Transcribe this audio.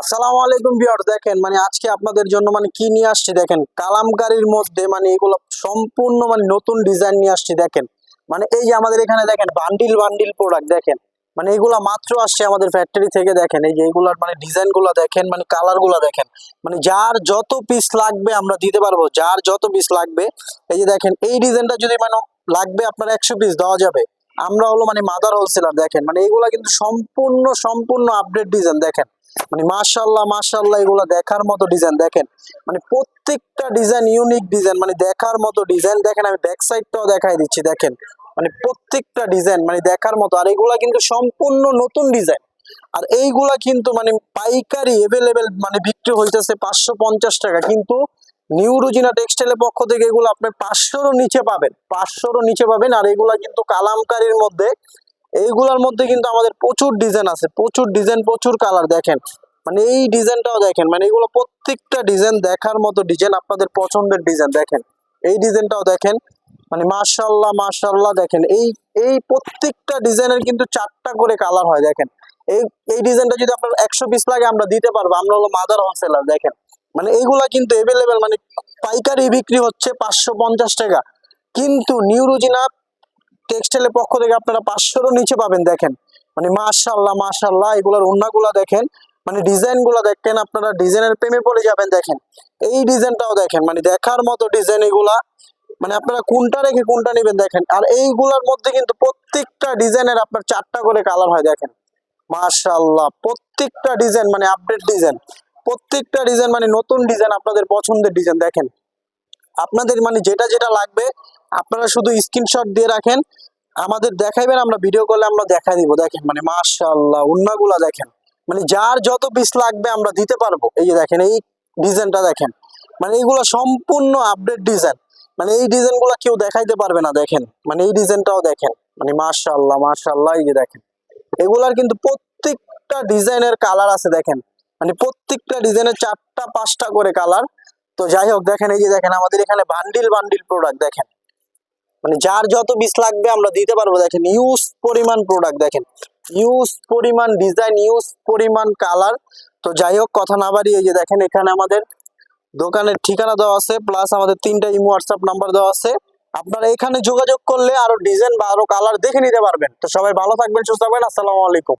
আসসালামু আলাইকুম বিয়ার দেখেন মানে আজকে আপনাদের জন্য মানে কি নিয়ে আসছি, দেখেন, কালামকারীর মধ্যে মানে এগুলো সম্পূর্ণ মানে নতুন ডিজাইন নিয়ে আসছি, দেখেন। মানে এই যে আমাদের এখানে, দেখেন বান্ডিল বান্ডিল প্রোডাক্ট দেখেন। মানে এগুলা মাত্র আসছে আমাদের ফ্যাক্টরি থেকে, দেখেন, এই যে এগুলার মানে ডিজাইনগুলো দেখেন মানে কালারগুলো দেখেন। মানে যার যত পিস লাগবে আমরা দিতে পারব, যার যত পিস লাগবে, এই যে দেখেন, এই ডিজাইনটা যদি মানে লাগবে আপনার একশো পিস দেওয়া যাবে। আমরা হলো মানে মাদার হোলসেলার দেখেন মানে এগুলা কিন্তু সম্পূর্ণ সম্পূর্ণ আপডেট ডিজাইন দেখেন। মানে মাশাল্লাহ মাশাল্লাহ এগুলো দেখার মতো ডিজাইন দেখেন। মানে প্রত্যেকটা ডিজাইন ইউনিক ডিজাইন মানে দেখার মতো ডিজাইন দেখেন, আমি ব্যাক সাইডটাও দেখাই দিচ্ছি, দেখেন। মানে প্রত্যেকটা ডিজাইন মানে দেখার মতো, আর এগুলা কিন্তু সম্পূর্ণ নতুন ডিজাইন আর এইগুলা কিন্তু মানে পাইকারি এভেলেবেল মানে বিক্রি হইতেছে পাঁচশো পঞ্চাশ টাকা। কিন্তু নিউ রুজিনা টেক্সটাইলের পক্ষ থেকে এগুলো আপনি পাঁচশোরও নিচে পাবেন, পাঁচশোরও নিচে পাবেন, আর এগুলা কিন্তু কালামকারীর মধ্যে এইগুলোর মধ্যে কিন্তু আমাদের প্রচুর ডিজাইন আছে, প্রচুর ডিজাইন প্রচুর কালার দেখেন। মানে এই ডিজাইনটাও দেখেন মানে এগুলো প্রত্যেকটা ডিজাইন দেখার মতো ডিজাইন আপনাদের পছন্দের ডিজাইন দেখেন। এই ডিজাইনটাও দেখেন মানে মার্শাল্লাহ মাশাল্লাহ দেখেন। এই এই প্রত্যেকটা ডিজাইনের কিন্তু চারটা করে কালার হয়, দেখেন। এই এই ডিজাইনটা যদি আপনার একশো পিস লাগে, আমরা দিতে পারব। আমরা হলো মাদার হোলসেলার দেখেন। মানে এইগুলা কিন্তু এভেলেবেল মানে পাইকারি বিক্রি হচ্ছে পাঁচশো পঞ্চাশ টাকা। কিন্তু নিউ রুজিনা টেক্সটাইলের পক্ষ থেকে আপনারা পাঁচশোরও নিচে পাবেন, দেখেন। মানে মাশাল্লাহ মাশাল্লাহ, এগুলোর ওন্নাগুলা দেখেন। মানে ডিজাইনগুলো দেখেন, আপনারা ডিজাইনের প্রেমে পড়ে যাবেন, দেখেন। এই ডিজাইনটাও দেখেন মানে দেখার মতো ডিজাইন এগুলা। মানে আপনারা কোনটা রেখে কোনটা নেবেন, দেখেন। আর এইগুলার মধ্যে কিন্তু প্রত্যেকটা ডিজাইনের আপনার চারটা করে কালার হয়, দেখেন। মাশাল্লাহ, প্রত্যেকটা ডিজাইন মানে আপডেট ডিজাইন। প্রত্যেকটা ডিজাইন মানে নতুন ডিজাইন, আপনাদের পছন্দের ডিজাইন, দেখেন। আপনাদের মানে যেটা যেটা লাগবে, আপনারা শুধু স্ক্রিনশট দিয়ে রাখেন, আমাদের দেখাইবেন, আমরা ভিডিও কলে আমরা দেখা দিব। দেখেন মানে মাশাআল্লাহ, উন্নাগুলা দেখেন। মানে যার যত পিস লাগবে আমরা দিতে পারব। এই যে দেখেন, এই ডিজাইনটা দেখেন। মানে এইগুলো সম্পূর্ণ আপডেট ডিজাইন মানে এই ডিজাইনগুলো কেউ দেখাইতে পারবে না, দেখেন। মানে এই ডিজাইনটাও দেখেন। মানে মাশাআল্লাহ মাশাআল্লাহ, এই যে দেখেন। এগুলার কিন্তু প্রত্যেকটা ডিজাইনের কালার আছে, দেখেন। মানে প্রত্যেকটা ডিজাইনের চারটা, পাঁচটা করে কালার তো যাই হোক, দেখেন এই যে দেখেন, আমাদের এখানে বান্ডিল বান্ডিল প্রোডাক্ট দেখেন। মানে যার যত বিষ লাগবে আমরা দিতে পারব। দেখেন ইউজ পরিমাণ প্রোডাক্ট দেখেন। ইউজ পরিমাণ ডিজাইন ইউজ পরিমাণ কালার তো যাই হোক, কথা না বাড়িয়ে এই যে দেখেন, এখানে আমাদের দোকানের ঠিকানা দেওয়া আছে প্লাস আমাদের তিনটা ইমো হোয়াটসঅ্যাপ নাম্বার দেওয়া আছে। আপনারা এখানে যোগাযোগ করলে আরও ডিজাইন বা আরও কালার দেখে নিতে পারবেন। তো সবাই ভালো থাকবেন, সুস্থ থাকবেন। আসসালামু আলাইকুম।